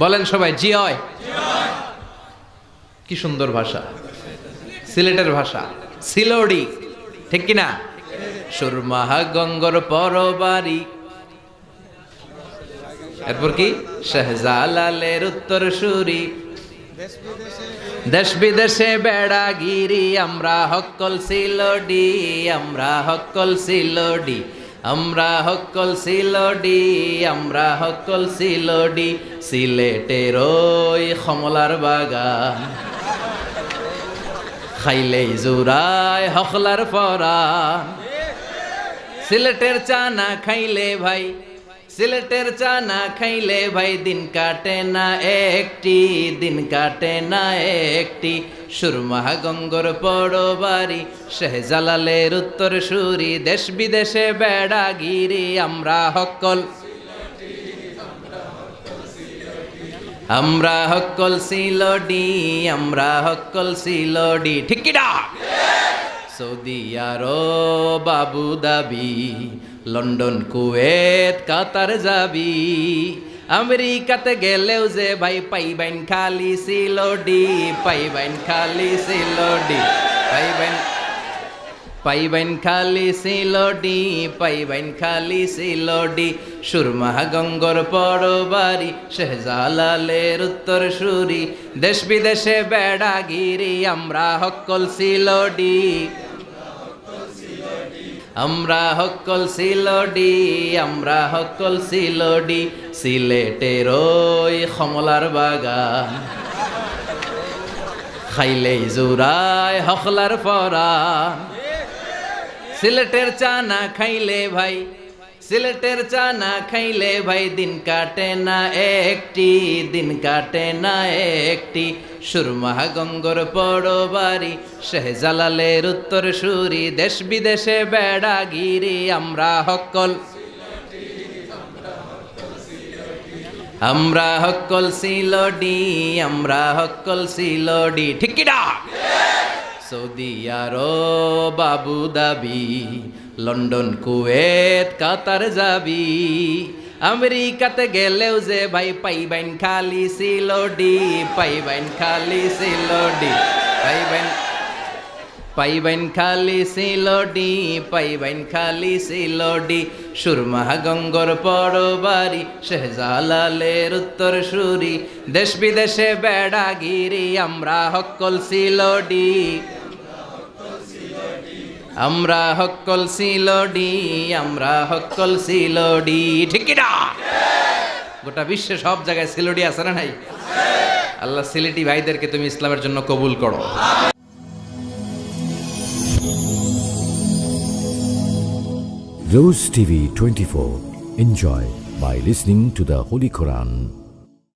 বলেন সবাই, জি হয়। কি সুন্দর ভাষা। সিলেটের ভাষা। সিলোডি, ঠিক কিনা? সুরমাহা গঙ্গর পরবারি। এরপর কি? শাহজালালের উত্তর সুরি দেশ বিদেশে বেড়াগিরি, আমরা হকল সিলোডি, আমরা হকল সিলোডি। আমরা হকল সিলডি, আমরা হকল সিলডি, সিলেটের ওই কমলার বাগান। খাইলেই জুরায় হকলার পরা সিলেটের চা না খাইলে ভাই সিলেটের চা না খাইলে ভাই দিন কাটে না একটি, দিন কাটে না একটি। সুরমাহা গঙ্গর পড়ো বাড়ি শেহজালালের উত্তর সুরি দেশ বিদেশে বেড়াগিরি, আমরা হকল আমরা হকল সিলডি, আমরা হকল সিলডি, ঠিক কিনা? সৌদি আরব আবু দাবি, লন্ডন, কুয়েত, কাতার যাবি। আমেরিকাতে গেলেও যে ভাই পাইবেন খালি সিলোডি পাইবেন খালি সিলোডি পাইবেন পাইবেন খালি সিলোডি পাইবেন খালি সিলোডি সুরমাহা গঙ্গর পরবারি, শেহজালালের উত্তর সুরি। দেশ বিদেশে বেড়াগিরি, আমরা হকল সিলোডি আমরা হকল সিলডি, আমরা হকল সিলডি, সিলেটের ওই কমলার বাগান। খাইলেই জোড়ায় হকলার পরা সিলেটের চা না খাইলে ভাই সিলেটের চা না খাইলে ভাই দিন কাটে না একটি, দিন কাটে না একটি। সুরমাহা গঙ্গর পড়ো বাড়ি, শেহজালালের উত্তর সুরি। দেশ বিদেশে বেড়াগিরি আমরা হকল আমরা হকল সিলডি, আমরা হকল সিলডি। ঠিক সৌদি আরব আবু দাবি, লন্ডন, কুয়েত, কাতার যাবি। আমেরিকাতে গেলেও যে ভাই পাইবেন খালি সিলোডি পাইবেন খালি সিলোডি পাইবেন পাইবেন খালি সিলোডি পাইবেন খালি সিলোডি সুরমাহা গঙ্গর পরবারি, শেহজালালের উত্তর সুরি। দেশ বিদেশে বেড়াগিরি, আমরা হকল সিলোডি আমরা হকল সিলোডি আমরা হকল সিলোডি ঠিক না গোটা বিশ্বে সব জায়গায় সিলোডি আছে না নাই আল্লাহ সিলেটি ভাইদেরকে তুমি ইসলামের জন্য কবুল করো Rose TV 24. Enjoy by listening to the Holy Quran.